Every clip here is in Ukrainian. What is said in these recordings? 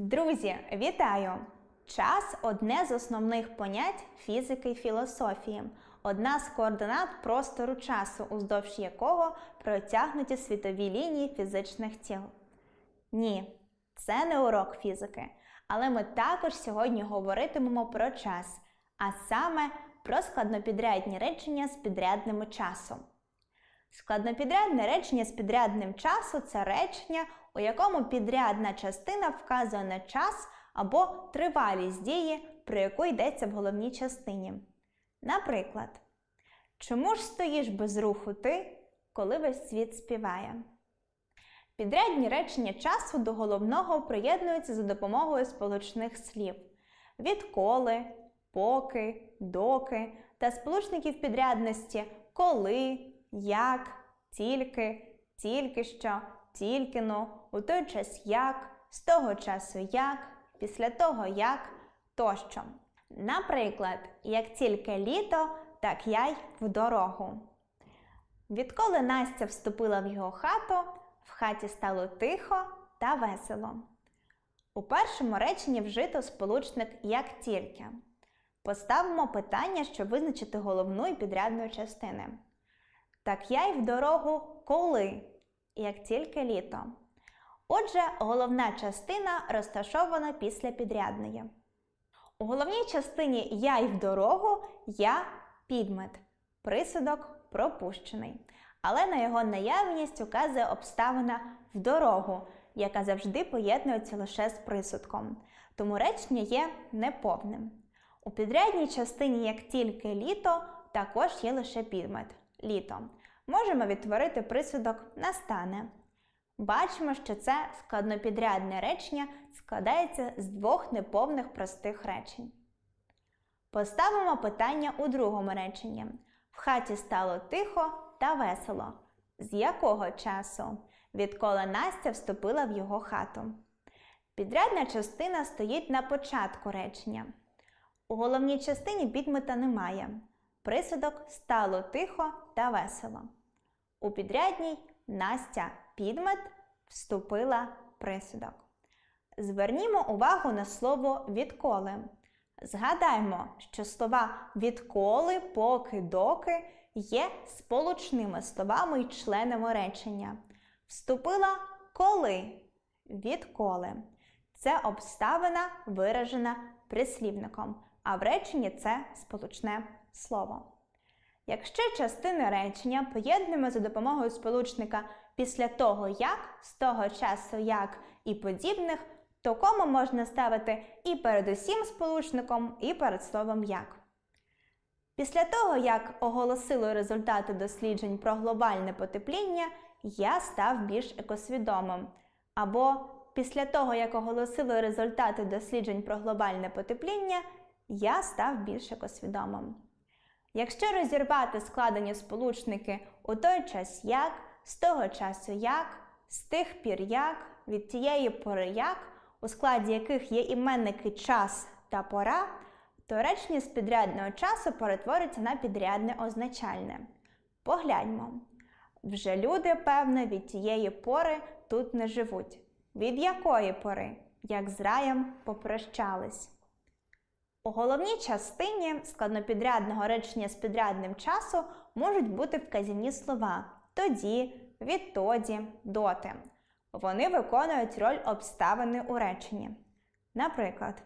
Друзі, вітаю! Час одне з основних понять фізики й філософії, одна з координат простору часу, уздовж якого протягнуті світові лінії фізичних тіл. Ні, це не урок фізики, але ми також сьогодні говоритимемо про час, а саме про складнопідрядні речення з підрядними часом. Складнопідрядне речення з підрядним часу це речення, у якому підрядна частина вказує на час або тривалість дії, про яку йдеться в головній частині. Наприклад, чому ж стоїш без руху ти, коли весь світ співає? Підрядні речення часу до головного приєднуються за допомогою сполучних слів відколи, поки, доки та сполучників підрядності коли, як, тільки, тільки що, тільки но, у той час як, з того часу як, після того як тощо. Наприклад, як тільки літо, так я й в дорогу. Відколи Настя вступила в його хату, в хаті стало тихо та весело. У першому реченні вжито сполучник як тільки. Поставимо питання, щоб визначити головну і підрядну частини. Так я й в дорогу коли, як тільки літо. Отже, головна частина розташована після підрядної. У головній частині я й в дорогу я підмет, присудок пропущений. Але на його наявність указує обставина в дорогу, яка завжди поєднується лише з присудком. Тому речення є неповним. У підрядній частині, як тільки літо, також є лише підмет літо. Можемо відтворити присудок настане. Бачимо, що це складнопідрядне речення складається з двох неповних простих речень. Поставимо питання у другому реченні. В хаті стало тихо та весело. З якого часу? Відколи Настя вступила в його хату. Підрядна частина стоїть на початку речення. У головній частині підмета немає. Присудок стало тихо та весело. У підрядній Настя підмет вступила присудок. Звернімо увагу на слово відколи. Згадаймо, що слова відколи, поки, доки є сполучними словами й членами речення. Вступила коли, відколи. Це обставина виражена прислівником, а в реченні це сполучне слово. Якщо частини речення поєднуємо за допомогою сполучника після того як, з того часу як і подібних, то кому можна ставити і перед усім сполучником, і перед словом як. Після того, як оголосили результати досліджень про глобальне потепління, я став більш екосвідомим. Або після того, як оголосили результати досліджень про глобальне потепління, я став більш екосвідомим. Якщо розірвати складені сполучники у той час як, з того часу як, з тих пір як, від тієї пори як, у складі яких є іменники час та пора, то речення з підрядного часу перетвориться на підрядне означальне. Погляньмо. Вже люди, певне, від тієї пори тут не живуть. Від якої пори? Як з раєм попрощались. У головній частині складнопідрядного речення з підрядним часу можуть бути вказівні слова тоді, відтоді, доти. Вони виконують роль обставини у реченні. Наприклад,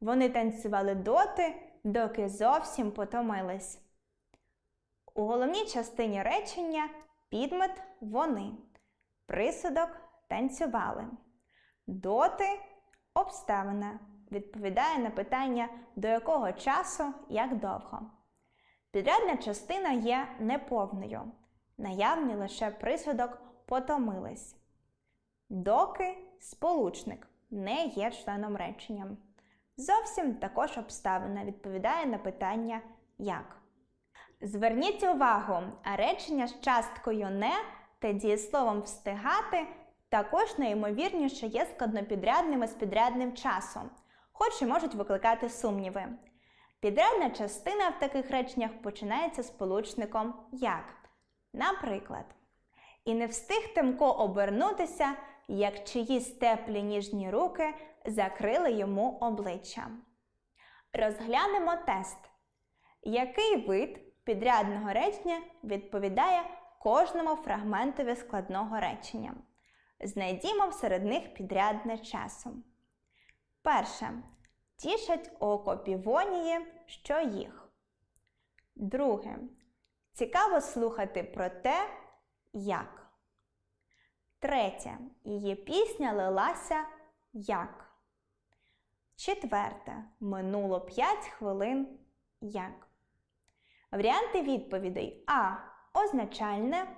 вони танцювали доти, доки зовсім потомились. У головній частині речення підмет вони. Присудок танцювали. Доти обставина відповідає на питання, до якого часу, як довго. Підрядна частина є неповною. Наявний лише присудок потомились. Доки сполучник не є членом речення. Зовсім також обставина відповідає на питання як. Зверніть увагу, речення з часткою не та дієсловом встигати також найімовірніше є складнопідрядними з підрядним часом, хоч і можуть викликати сумніви. Підрядна частина в таких реченнях починається сполучником як. Наприклад, І не встиг Тимко обернутися, як чиїсь теплі ніжні руки закрили йому обличчя. Розглянемо тест. Який вид підрядного речення відповідає кожному фрагментові складного речення? Знайдімо серед них підрядне часом. Перше. Тішать око півонії, що їх. Друге. Цікаво слухати про те, як. Третє. Її пісня лилася як. Четверте. Минуло 5 хвилин як. Варіанти відповідей А. Означальне,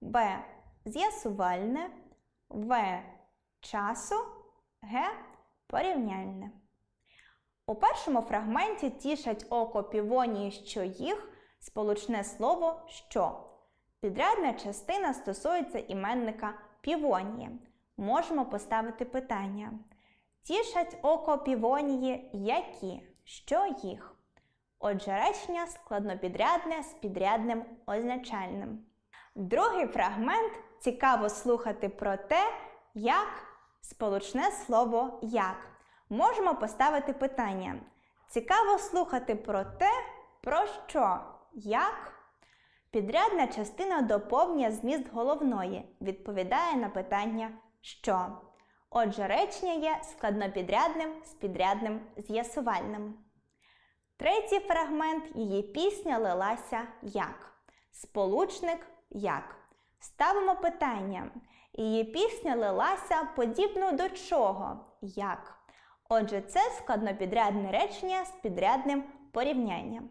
Б. З'ясувальне, В. Часу, Г. Порівняльне. У першому фрагменті тішать око півонії, що їх сполучне слово що. Підрядна частина стосується іменника півонії. Можемо поставити питання. Тішать око півонії які? Що їх? Отже, речення складнопідрядне з підрядним означальним. Другий фрагмент цікаво слухати про те, як сполучне слово як. Можемо поставити питання. Цікаво слухати про те, про що, як. Підрядна частина доповнює зміст головної, відповідає на питання що. Отже, речення є складнопідрядним з підрядним з'ясувальним. Третій фрагмент її пісня лилася як. Сполучник як. Ставимо питання. Її пісня лилася подібно до чого? Як. Отже, це складнопідрядне речення з підрядним порівнянням.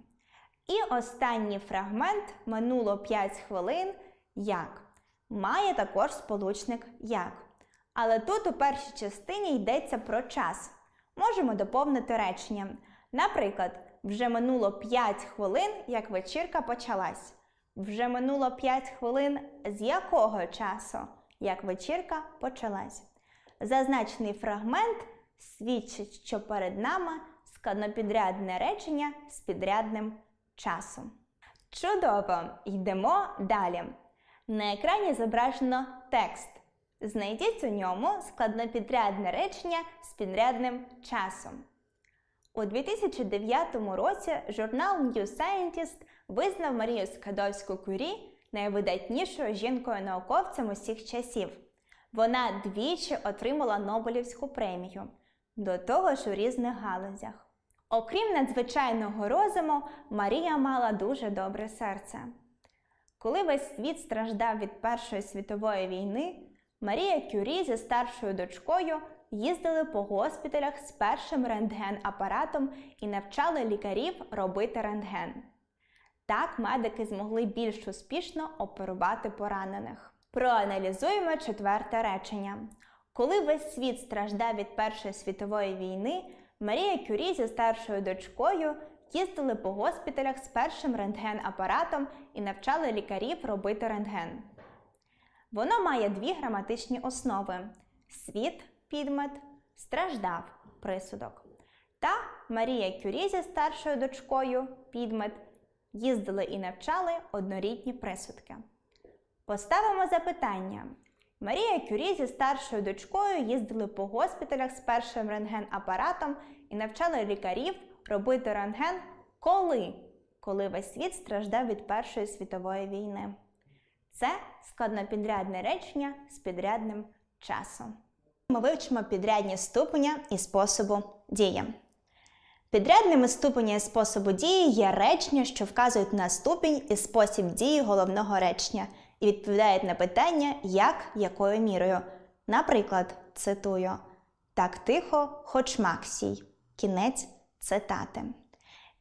І останній фрагмент минуло 5 хвилин як. Має також сполучник як. Але тут у першій частині йдеться про час. Можемо доповнити речення. Наприклад, вже минуло 5 хвилин, як вечірка почалась. Вже минуло 5 хвилин з якого часу, як вечірка почалась. Зазначений фрагмент свідчить, що перед нами складнопідрядне речення з підрядним часом. Чудово! Йдемо далі. На екрані зображено текст. Знайдіть у ньому складнопідрядне речення з підрядним часом. У 2009 році журнал New Scientist визнав Марію Скадовську Кюрі найвидатнішою жінкою-науковцем усіх часів. Вона двічі отримала Нобелівську премію, до того ж у різних галузях. Окрім надзвичайного розуму, Марія мала дуже добре серце. Коли весь світ страждав від Першої світової війни, Марія Кюрі зі старшою дочкою їздили по госпіталях з першим рентген-апаратом і навчали лікарів робити рентген. Так медики змогли більш успішно оперувати поранених. Проаналізуємо четверте речення. Коли весь світ страждав від Першої світової війни, Марія Кюрі зі старшою дочкою їздили по госпіталях з першим рентген-апаратом і навчали лікарів робити рентген. Воно має дві граматичні основи: світ підмет, страждав присудок. Та Марія Кюрі зі старшою дочкою підмет їздили і навчали однорідні присудки. Поставимо запитання. Марія Кюрі зі старшою дочкою їздили по госпіталях з першим рентген-апаратом і навчали лікарів робити рентген коли? Коли весь світ страждав від Першої світової війни. Це складнопідрядне речення з підрядним часом. Ми вивчимо підрядні ступеня і способу дії. Підрядними ступеня і способу дії є речення, що вказують на ступінь і спосіб дії головного речення і відповідають на питання, як, якою мірою. Наприклад, цитую: Так тихо, хоч Максій. Кінець цитати.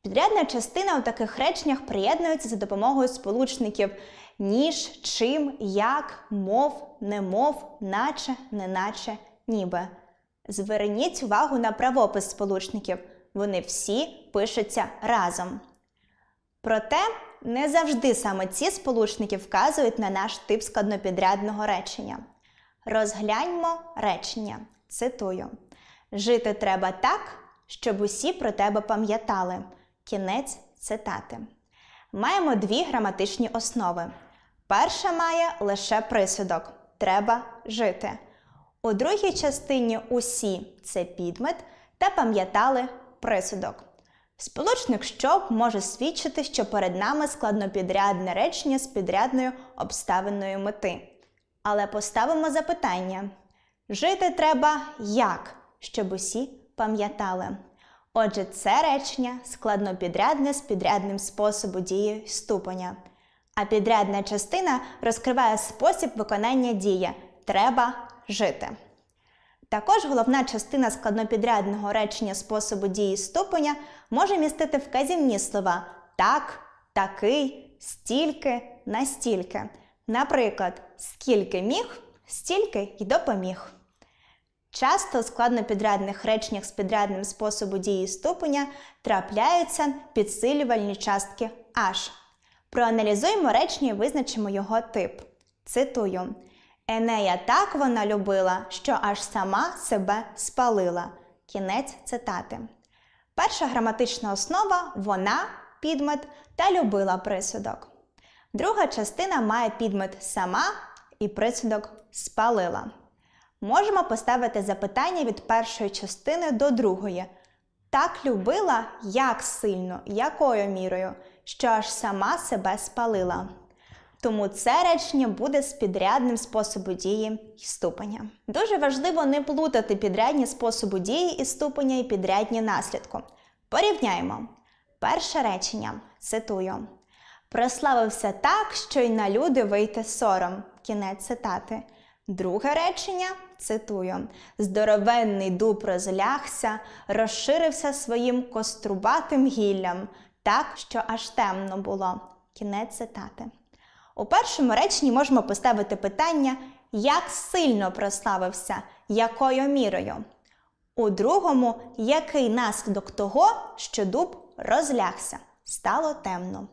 Підрядна частина у таких реченнях приєднується за допомогою сполучників ніж, чим, як, мов, немов, наче, неначе, ніби. Зверніть увагу на правопис сполучників. Вони всі пишуться разом. Проте не завжди саме ці сполучники вказують на наш тип складнопідрядного речення. Розгляньмо речення. Цитую: Жити треба так, щоб усі про тебе пам'ятали. Кінець цитати. Маємо дві граматичні основи. Перша має лише присудок треба жити. У другій частині усі це підмет та пам'ятали присудок. Сполучник щоб може свідчити, що перед нами складнопідрядне речення з підрядною обставиною мети. Але поставимо запитання: жити треба як, щоб усі пам'ятали. Отже, це речення складнопідрядне з підрядним способу дії ступеня. А підрядна частина розкриває спосіб виконання дії треба жити. Також головна частина складнопідрядного речення способу дії ступеня може містити вказівні слова так, такий, стільки, настільки. Наприклад, скільки міг, стільки й допоміг. Часто у складнопідрядних реченнях з підрядним способу дії ступеня трапляються підсилювальні частки аж. Проаналізуємо речення і визначимо його тип. Цитую: Енея так вона любила, що аж сама себе спалила. Кінець цитати. Перша граматична основа вона підмет та любила присудок. Друга частина має підмет сама і присудок спалила. Можемо поставити запитання від першої частини до другої. Так любила, як сильно, якою мірою, що аж сама себе спалила. Тому це речення буде з підрядним способу дії і ступеня. Дуже важливо не плутати підрядні способи дії і ступеня і підрядні наслідку. Порівняємо. Перше речення цитую: Прославився так, що й на люди вийти сором. Кінець цитати. Друге речення цитую: Здоровенний дуб розлягся, розширився своїм кострубатим гіллям, так, що аж темно було. Кінець цитати. У першому реченні можемо поставити питання, як сильно прославився, якою мірою. У другому, який наслідок того, що дуб розлягся, стало темно.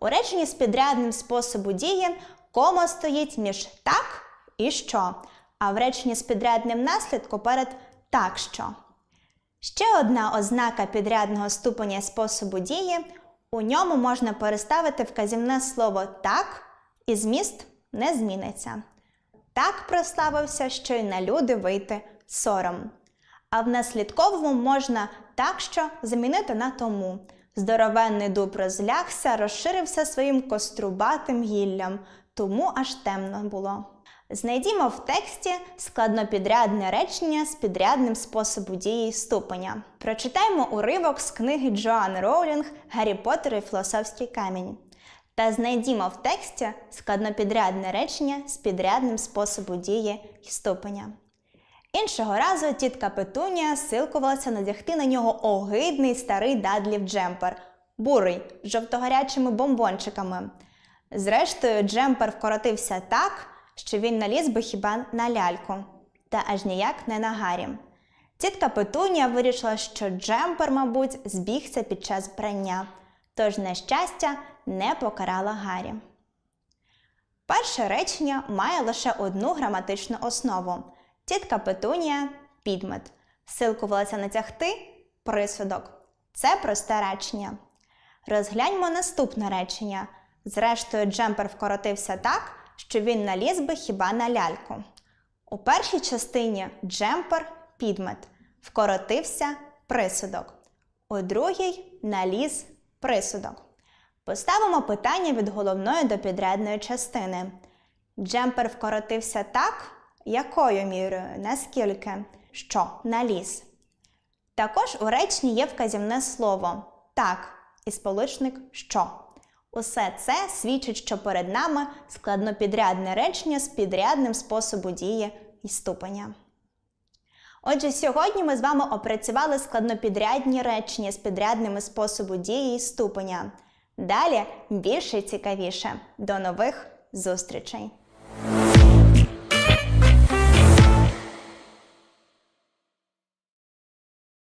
У реченні з підрядним способу дії кома стоїть між так і що, а в реченні з підрядним наслідком перед так що. Ще одна ознака підрядного ступеня способу дії у ньому можна переставити вказівне слово так і зміст не зміниться. Так прославився, що й на люди вийти сором. А в наслідковому можна так що замінити на тому. Здоровенний дуб розлягся, розширився своїм кострубатим гіллям, тому аж темно було. Знайдімо в тексті складнопідрядне речення з підрядним способу дії ступеня. Прочитаємо уривок з книги Джоан Роулінг Гаррі Поттер і Філософський камінь. Та знайдімо в тексті складнопідрядне речення з підрядним способу дії і ступеня. Іншого разу тітка Петунія силкувалася надягти на нього огидний старий дадлів джемпер, бурий з жовтогарячими бомбончиками. Зрештою, джемпер вкоротився так, що він наліз би хіба на ляльку, та аж ніяк не на Гаррі. Тітка Петунія вирішила, що джемпер, мабуть, збігся під час прання, тож, на щастя, не покарала Гаррі. Перше речення має лише одну граматичну основу. Тітка Петунія підмет. Силкувалася натягти присудок. Це просте речення. Розгляньмо наступне речення. Зрештою, джемпер вкоротився так, що він наліз би хіба на ляльку. У першій частині джемпер підмет. Вкоротився присудок. У другій наліз присудок. Поставимо питання від головної до підрядної частини. Джемпер вкоротився так, якою мірою, наскільки, що наліз. Також у реченні є вказівне слово так і сполучник що. Усе це свідчить, що перед нами складнопідрядне речення з підрядним способу дії і ступеня. Отже, сьогодні ми з вами опрацювали складнопідрядні речення з підрядними способу дії і ступеня. Далі більше і цікавіше. До нових зустрічей!